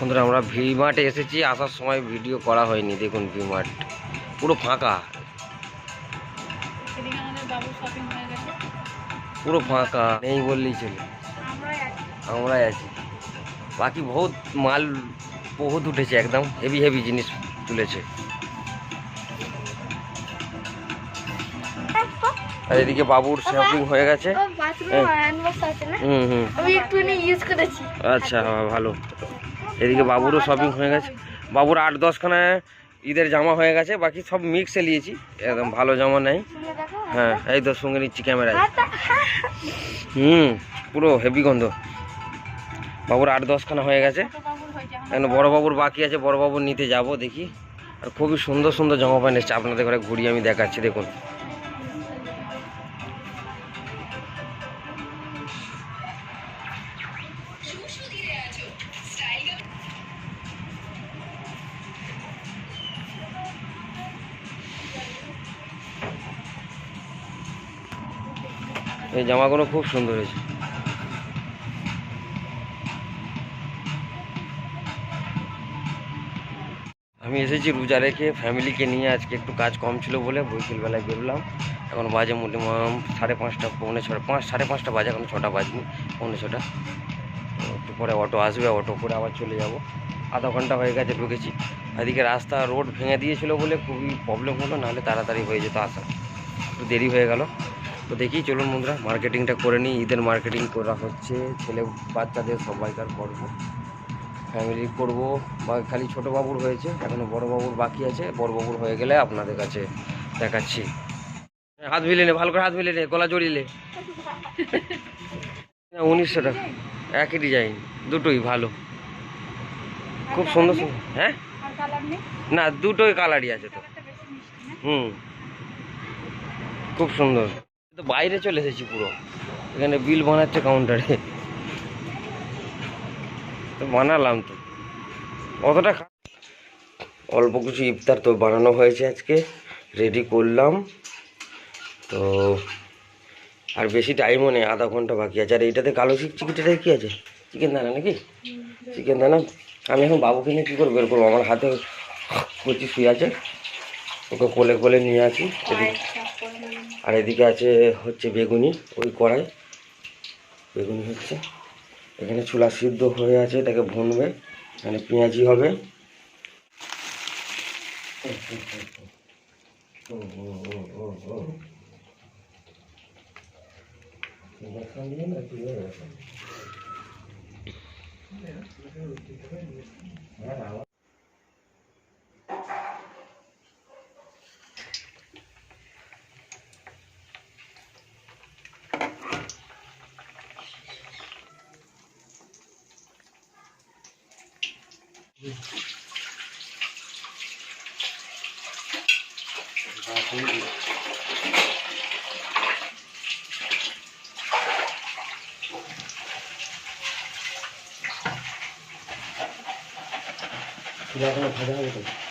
বন্ধুরা আমরা ভি মার্টে এসেছি। আসার সময় ভিডিও করা হয়নি। দেখুন ভি মার্ট। পুরো ফাঁকা। হয়ে পুরো ফাঁকা। নেই বললেই চলে। আমরাই আছি। বাকি বহুত মাল বহুত উঠেছে একদম। হেভি হেভি জিনিস তুলেছে। আর এদিকে বাবুর শপিং হয়ে গেছে। না? হুম হুম। আচ্ছা ভালো। এদিকে বাবুরও শপিং হয়ে গেছে। বাবুর আট দশখানা ঈদের জামা হয়ে গেছে, বাকি সব মিক্সে নিয়েছি। একদম ভালো জামা নেই। হ্যাঁ এই তো সঙ্গে নিচ্ছি ক্যামেরায় হুম, পুরো হেভি গন্ধ। বাবুর আট দশখানা হয়ে গেছে। এখন বড় বাবুর বাকি আছে, বড় বাবুর নিতে যাব দেখি। আর খুবই সুন্দর সুন্দর জামা প্যান্ট এসছে। আপনাদের ঘরে ঘুরিয়ে আমি দেখাচ্ছি, দেখুন। এই জামাগুলো খুব সুন্দর হয়েছে। আমি এসেছি রোজা রেখে, ফ্যামিলিকে নিয়ে আজকে একটু কাজ কম ছিল বলে বৈকালবেলায় বেরোলাম। এখন বাজে মোটামুটি সাড়ে পাঁচটা, পৌনে ছটা, পাঁচ, সাড়ে পাঁচটা বাজে, এখন ছটা বাজনি, পৌনে ছটা। একটু পরে অটো আসবে, অটো করে আবার চলে যাব। আধা ঘণ্টা হয়ে গেছে, ঢুকেছি। এদিকে রাস্তা রোড ভেঙে দিয়েছিল বলে খুবই প্রবলেম হলো, নাহলে তাড়াতাড়ি হয়ে যেত আসা একটু দেরি হয়ে গেল। তো দেখি চলুন বন্ধুরা মার্কেটিংটা করে নিই। ঈদের মার্কেটিং করা হচ্ছে ছেলে বাচ্চাদের সবাইকার পর্ব ফ্যামিলি করব। বা খালি ছোটো বাবুর হয়েছে এখনও বড় বাবুর বাকি আছে। বড় বাবুর হয়ে গেলে আপনাদের কাছে দেখাচ্ছি। হাত মিলিয়ে নে ভালো করে হাত মিলিয়ে নে গলা জড়িয়ে নে। উনিশশো টাকা। একই ডিজাইন দুটোই ভালো। খুব সুন্দর সুন্দর হ্যাঁ? না দুটোই কালারই আছে তো। হুম। খুব সুন্দর। বাইরে চলে এসেছি পুরো। এখানে বিল বানাচ্ছে কাউন্টারে তো বানালাম তো। অতটা অল্প কিছু ইফতার তো বানানো হয়েছে আজকে। রেডি করলাম। তো আর বেশি টাইমও নেই, আধা ঘণ্টা বাকি আছে। আর এইটাতে কালো চিকিটাটা কী আছে? চিকেন দানা নাকি? চিকেন দানা? আমি এখন বাবুকে নিয়ে কী করে বের করব। আমার হাতে কচি শুয়ে আছে। ওকে কোলে কোলে নিয়ে আসি। এদিকে আর এদিকে আছে হচ্ছে বেগুনি, ওই কড়াই। বেগুনি হচ্ছে। এখানে চুলা সিদ্ধ হয়ে আছে তাকে ভুনবে, এখানে পেঁয়াজি হবে। চুলা এখনও ভাজা হবে তো